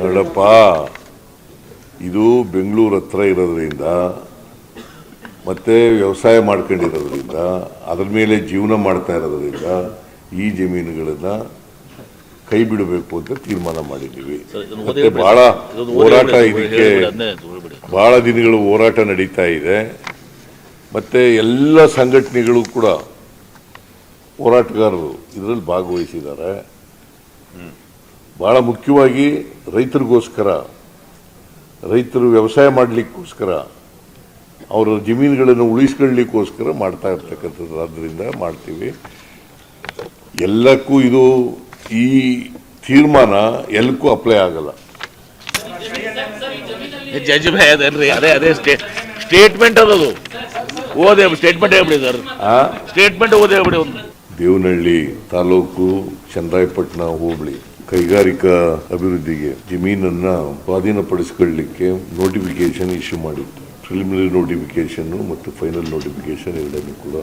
ನೋಡಪ್ಪ ಇದು ಬೆಂಗಳೂರು ಹತ್ರ ಇರೋದ್ರಿಂದ ಮತ್ತೆ ವ್ಯವಸಾಯ ಮಾಡ್ಕೊಂಡಿರೋದ್ರಿಂದ ಅದ್ರ ಮೇಲೆ ಜೀವನ ಮಾಡ್ತಾ ಇರೋದ್ರಿಂದ ಈ ಜಮೀನುಗಳನ್ನ ಕೈ ಬಿಡಬೇಕು ಅಂತ ತೀರ್ಮಾನ ಮಾಡಿದ್ದೀವಿ. ಮತ್ತೆ ಬಹಳ ಹೋರಾಟ ಇದಕ್ಕೆ ಬಹಳ ದಿನಗಳು ಹೋರಾಟ ನಡೀತಾ ಇದೆ. ಮತ್ತೆ ಎಲ್ಲ ಸಂಘಟನೆಗಳು ಕೂಡ ಹೋರಾಟಗಾರರು ಇದರಲ್ಲಿ ಭಾಗವಹಿಸಿದ್ದಾರೆ. ಬಹಳ ಮುಖ್ಯವಾಗಿ ರೈತರಿಗೋಸ್ಕರ ರೈತರು ವ್ಯವಸಾಯ ಮಾಡಲಿಕ್ಕೋಸ್ಕರ ಅವರ ಜಮೀನುಗಳನ್ನು ಉಳಿಸ್ಕೊಳ್ಳಿಕ್ಕೋಸ್ಕರ ಮಾಡ್ತಾ ಇರ್ತಕ್ಕಂಥದ್ದು. ಆದ್ದರಿಂದ ಮಾಡ್ತೀವಿ. ಎಲ್ಲಕ್ಕೂ ಇದು ಈ ತೀರ್ಮಾನ ಎಲ್ಲಕ್ಕೂ ಅಪ್ಲೈ ಆಗಲ್ಲ. ಜಜ್ ಭಯ ಅದೇನ್ರಿ? ಅದೇ ಅದೇ ಸ್ಟೇಟ್ ಸ್ಟೇಟ್ಮೆಂಟ್ ಅದದು ಓದೇ ಸ್ಟೇಟ್ಮೆಂಟ್ ಹೇಳ್ಬಿಡಿ ಸರ್. ಸ್ಟೇಟ್ಮೆಂಟ್ ಓದೇ ಹೇಳ್ಬಿಡಿ ಒಂದು. ದೇವನಹಳ್ಳಿ ತಾಲೂಕು ಚಂದ್ರಾಯಪಟ್ಟಣ ಹೋಬಳಿ. ಕೈಗಾರಿಕಾ ಅಭಿವೃದ್ಧಿಗೆ ಜಮೀನನ್ನ ಸ್ವಾಧೀನಪಡಿಸಿಕೊಳ್ಳಲಿಕ್ಕೆ ನೋಟಿಫಿಕೇಶನ್ ಇಶ್ಯೂ ಮಾಡಿತ್ತು. ಪ್ರಿಲಿಮಿನರಿ ನೋಟಿಫಿಕೇಶನ್ ಮತ್ತು ಫೈನಲ್ ನೋಟಿಫಿಕೇಶನ್ ಎರಡನ್ನೂ ಕೂಡ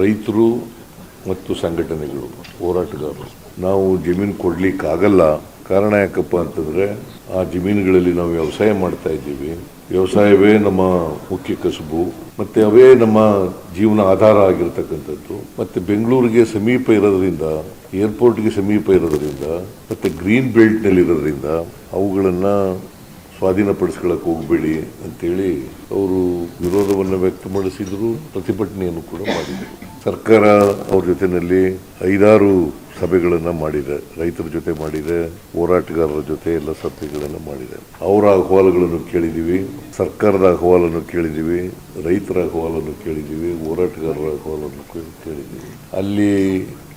ರೈತರು ಮತ್ತು ಸಂಘಟನೆಗಳು ಹೋರಾಟಗಾರರು. ನಾವು ಜಮೀನು ಕೊಡ್ಲಿಕ್ಕಾಗಲ್ಲ. ಕಾರಣ ಯಾಕಪ್ಪ ಅಂತಂದ್ರೆ ಆ ಜಮೀನುಗಳಲ್ಲಿ ನಾವು ವ್ಯವಸಾಯ ಮಾಡ್ತಾ ಇದ್ದೀವಿ. ವ್ಯವಸಾಯವೇ ನಮ್ಮ ಮುಖ್ಯ ಕಸುಬು, ಮತ್ತೆ ಅವೇ ನಮ್ಮ ಜೀವನ ಆಧಾರ ಆಗಿರತಕ್ಕಂಥದ್ದು. ಮತ್ತೆ ಬೆಂಗಳೂರಿಗೆ ಸಮೀಪ ಇರೋದ್ರಿಂದ, ಏರ್ಪೋರ್ಟ್ಗೆ ಸಮೀಪ ಇರೋದ್ರಿಂದ, ಮತ್ತೆ ಗ್ರೀನ್ ಬೆಲ್ಟ್ನಲ್ಲಿ ಇರೋದ್ರಿಂದ, ಅವುಗಳನ್ನ ಸ್ವಾಧೀನಪಡಿಸ್ಕೊಳ್ಳಕ್ಕೆ ಹೋಗಬೇಡಿ ಅಂತೇಳಿ ಅವರು ವಿರೋಧವನ್ನು ವ್ಯಕ್ತಪಡಿಸಿದರು, ಪ್ರತಿಭಟನೆಯನ್ನು ಕೂಡ ಮಾಡಿದರು. ಸರ್ಕಾರ ಅವ್ರ ಜೊತೆಯಲ್ಲಿ ಐದಾರು ಸಭೆಗಳನ್ನು ಮಾಡಿದೆ. ರೈತರ ಜೊತೆ ಮಾಡಿದೆ, ಹೋರಾಟಗಾರರ ಜೊತೆ ಎಲ್ಲ ಸಭೆಗಳನ್ನು ಮಾಡಿದೆ. ಅವರ ಅಹವಾಲುಗಳನ್ನು ಕೇಳಿದ್ದೀವಿ, ಸರ್ಕಾರದ ಅಹವಾಲನ್ನು ಕೇಳಿದ್ದೀವಿ, ರೈತರ ಅಹವಾಲನ್ನು ಕೇಳಿದ್ದೀವಿ, ಹೋರಾಟಗಾರರ ಅಹವಾಲನ್ನು ಕೇಳಿದ್ದೀವಿ. ಅಲ್ಲಿ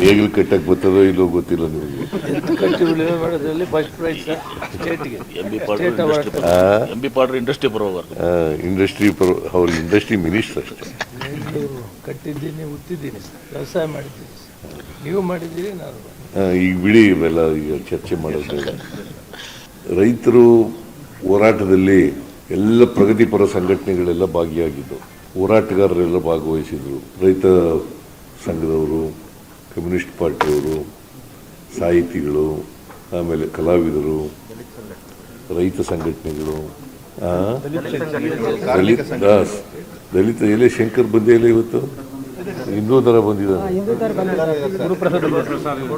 ನೇಗಿಲು ಕಟ್ಟಕ್ಕೆ ಬರ್ತದೋ ಇಲ್ಲೋ ಗೊತ್ತಿಲ್ಲ ನಿಮಗೆ. ಕಟ್ಟಿ ಉಳಿಮೆ ಮಾಡೋದ್ರಲ್ಲಿ ಫಸ್ಟ್ ಪ್ರೈಸ್ ಸ್ಟೇಟ್ಗೆ ಎಂ ಬಿ ಪಾಡ್ರಿ ಇಂಡಸ್ಟ್ರಿ ಎಂ ಬಿ ಪಾಡ್ರಿ ಇಂಡಸ್ಟ್ರಿ ಪರ ಅವ್ರ ಇಂಡಸ್ಟ್ರಿ ಮಿನಿಸ್ಟರ್ ಅಷ್ಟೇ. ಕಟ್ಟಿದ್ದೀನಿ ಉತ್ತಿದ್ದೀನಿ ವ್ಯವಸಾಯ ಮಾಡಿದ್ದೀನಿ ನೀವು ಮಾಡಿದ್ದೀರಿ ನಾನು ಈಗ ಬಿಡಿ ಇವೆಲ್ಲ ಈಗ ಚರ್ಚೆ ಮಾಡೋದು. ರೈತರು ಹೋರಾಟದಲ್ಲಿ ಎಲ್ಲ ಪ್ರಗತಿಪರ ಸಂಘಟನೆಗಳೆಲ್ಲ ಭಾಗಿಯಾಗಿದ್ದು ಹೋರಾಟಗಾರರೆಲ್ಲ ಭಾಗವಹಿಸಿದ್ರು. ರೈತ ಸಂಘದವರು ಕಮ್ಯುನಿಸ್ಟ್ ಪಾರ್ಟಿಯವರು ಸಾಹಿತಿಗಳು ಆಮೇಲೆ ಕಲಾವಿದರು ರೈತ ಸಂಘಟನೆಗಳು ಆ? ದಲಿತ ದಾಸ್ ದಲಿತ ಎಲೆ ಶಂಕರ್ ಬಂದೇ ಇಲ್ಲ ಇವತ್ತು? ಹಿಂದೂ ದರ ಬಂದಿದ್ದಾನೆ.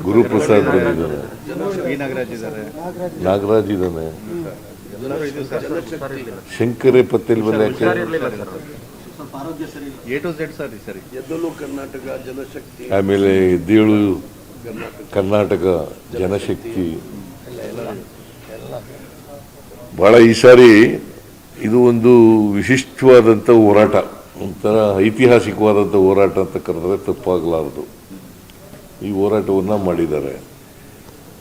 ಗುರುಪ್ರಸಾದ್ ಬಂದಿದ್ದಾನೆ. ನಾಗರಾಜ್ ಇದ್ದಾನೆ. ಶಂಕರೇ ಪತ್ತೇಲ್ ಯಾಕೆ? ಎ ಟು ಝೆಡ್ ಸರ್ ಸರಿ. ಆಮೇಲೆ ಎದ್ದೇಳು ಕರ್ನಾಟಕ ಜನಶಕ್ತಿ. ಬಹಳ ಈ ಸಾರಿ ಇದು ಒಂದು ವಿಶಿಷ್ಟವಾದಂಥ ಹೋರಾಟ. ಒಂಥರ ಐತಿಹಾಸಿಕವಾದಂಥ ಹೋರಾಟ ಅಂತ ಕರೆದ್ರೆ ತಪ್ಪಾಗಲಾರದು. ಈ ಹೋರಾಟವನ್ನು ಮಾಡಿದ್ದಾರೆ.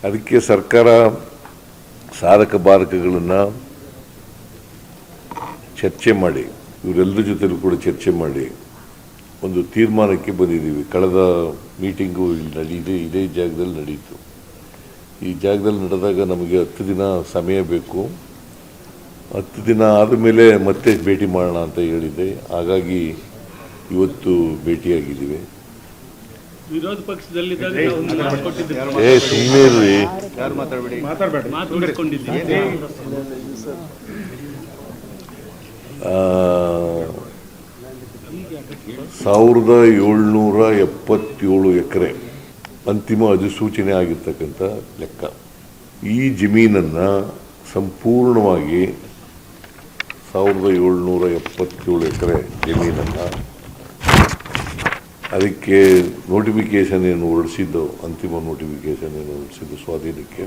ಅದಕ್ಕೆ ಸರ್ಕಾರ ಸಾಧಕ ಬಾಧಕಗಳನ್ನು ಚರ್ಚೆ ಮಾಡಿ. ಇವರೆಲ್ಲರ ಜೊತೆಲೂ ಕೂಡ ಚರ್ಚೆ ಮಾಡಿ ಒಂದು ತೀರ್ಮಾನಕ್ಕೆ ಬಂದಿದ್ದೀವಿ. ಕಳೆದ ಮೀಟಿಂಗು ಇಲ್ಲಿ ನಡೆಯಿದೆ ಇದೇ ಜಾಗದಲ್ಲಿ ನಡೀತು. ಈ ಜಾಗದಲ್ಲಿ ನಡೆದಾಗ ನಮಗೆ ಹತ್ತು ದಿನ ಸಮಯ ಬೇಕು. ಹತ್ತು ದಿನ ಆದಮೇಲೆ ಮತ್ತೆ ಭೇಟಿ ಮಾಡೋಣ ಅಂತ ಹೇಳಿದ್ದೆ. ಹಾಗಾಗಿ ಇವತ್ತು ಭೇಟಿಯಾಗಿದ್ದೀವಿ. ವಿರೋಧ ಪಕ್ಷದಲ್ಲಿ. ಏ ಸುಮ್ಮನೆ ಸಾವಿರದ ಏಳ್ನೂರ ಎಪ್ಪತ್ತೇಳು ಎಕರೆ. ಅಂತಿಮ ಅಧಿಸೂಚನೆ ಆಗಿರ್ತಕ್ಕಂಥ ಲೆಕ್ಕ. ಈ ಜಮೀನನ್ನು ಸಂಪೂರ್ಣವಾಗಿ ಸಾವಿರದ ಏಳ್ನೂರ ಎಪ್ಪತ್ತೇಳು ಎಕರೆ ಜಮೀನನ್ನು ಅದಕ್ಕೆ ನೋಟಿಫಿಕೇಶನ್ ಏನು ಹೊರಡಿಸಿದ್ದು, ಅಂತಿಮ ನೋಟಿಫಿಕೇಶನ್ ಏನು ಹೊರಡಿಸಿದ್ದು ಸ್ವಾಧೀನಕ್ಕೆ.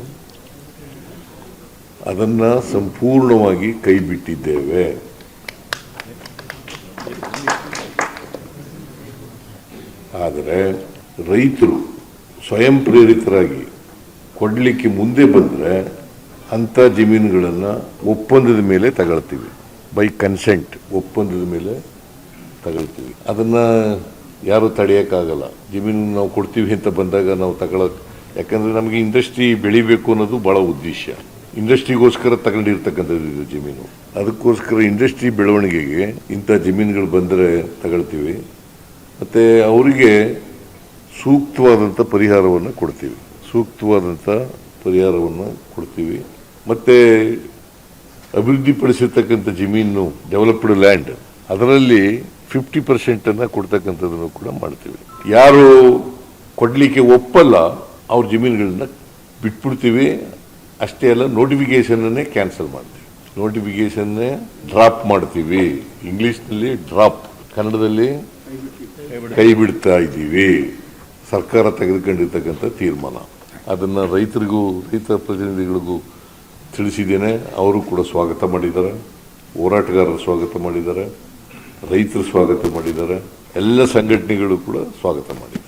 ಅದನ್ನು ಸಂಪೂರ್ಣವಾಗಿ ಕೈ ಬಿಟ್ಟಿದ್ದೇವೆ ಆದರೆ ರೈತರು ಸ್ವಯಂ ಪ್ರೇರಿತರಾಗಿ ಕೊಡಲಿಕ್ಕೆ ಮುಂದೆ ಬಂದರೆ ಅಂಥ ಜಮೀನುಗಳನ್ನು ಒಪ್ಪಂದದ ಮೇಲೆ ತಗೊಳ್ತೀವಿ. ಬೈ ಕನ್ಸೆಂಟ್ ಒಪ್ಪಂದದ ಮೇಲೆ ತಗೊಳ್ತೀವಿ. ಅದನ್ನು ಯಾರು ತಡೆಯೋಕ್ಕಾಗಲ್ಲ. ಜಮೀನು ನಾವು ಕೊಡ್ತೀವಿ ಅಂತ ಬಂದಾಗ ನಾವು ತಗೊಳಕ್ಕೆ ಯಾಕಂದರೆ ನಮಗೆ ಇಂಡಸ್ಟ್ರಿ ಬೆಳಿಬೇಕು ಅನ್ನೋದು ಭಾಳ ಉದ್ದೇಶ. ಇಂಡಸ್ಟ್ರಿಗೋಸ್ಕರ ತಗೊಂಡಿರ್ತಕ್ಕಂಥದ್ದು ಇದು ಜಮೀನು. ಅದಕ್ಕೋಸ್ಕರ ಇಂಡಸ್ಟ್ರಿ ಬೆಳವಣಿಗೆಗೆ ಇಂಥ ಜಮೀನುಗಳು ಬಂದರೆ ತಗೊಳ್ತೀವಿ. ಮತ್ತು ಅವರಿಗೆ ಸೂಕ್ತವಾದಂಥ ಪರಿಹಾರವನ್ನು ಕೊಡ್ತೀವಿ. ಸೂಕ್ತವಾದಂಥ ಪರಿಹಾರವನ್ನು ಕೊಡ್ತೀವಿ. ಮತ್ತು ಅಭಿವೃದ್ಧಿಪಡಿಸಿರ್ತಕ್ಕಂಥ ಜಮೀನು ಡೆವಲಪ್ಡ್ ಲ್ಯಾಂಡ್ ಅದರಲ್ಲಿ ಫಿಫ್ಟಿ ಪರ್ಸೆಂಟನ್ನು ಕೊಡ್ತಕ್ಕಂಥದ್ದನ್ನು ಕೂಡ ಮಾಡ್ತೀವಿ. ಯಾರು ಕೊಡಲಿಕ್ಕೆ ಒಪ್ಪಲ್ಲ, ಅವ್ರ ಜಮೀನುಗಳನ್ನ ಬಿಟ್ಬಿಡ್ತೀವಿ. ಅಷ್ಟೇ ಅಲ್ಲ ನೋಟಿಫಿಕೇಷನನ್ನೇ ಕ್ಯಾನ್ಸಲ್ ಮಾಡ್ತೀವಿ. ನೋಟಿಫಿಕೇಷನ್ನೇ ಡ್ರಾಪ್ ಮಾಡ್ತೀವಿ. ಇಂಗ್ಲೀಷ್ನಲ್ಲಿ ಡ್ರಾಪ್ ಕನ್ನಡದಲ್ಲಿ ಕೈ ಬಿಡ್ತಾ ಇದ್ದೀವಿ. ಸರ್ಕಾರ ತೆಗೆದುಕೊಂಡಿರ್ತಕ್ಕಂಥ ತೀರ್ಮಾನ. ಅದನ್ನು ರೈತರಿಗೂ, ರೈತ ಪ್ರತಿನಿಧಿಗಳಿಗೂ ತಿಳಿಸಿದ್ದೇನೆ. ಅವರು ಕೂಡ ಸ್ವಾಗತ ಮಾಡಿದ್ದಾರೆ. ಹೋರಾಟಗಾರರು ಸ್ವಾಗತ ಮಾಡಿದ್ದಾರೆ. ರೈತರು ಸ್ವಾಗತ ಮಾಡಿದ್ದಾರೆ. ಎಲ್ಲ ಸಂಘಟನೆಗಳು ಕೂಡ ಸ್ವಾಗತ ಮಾಡಿದ್ದಾರೆ.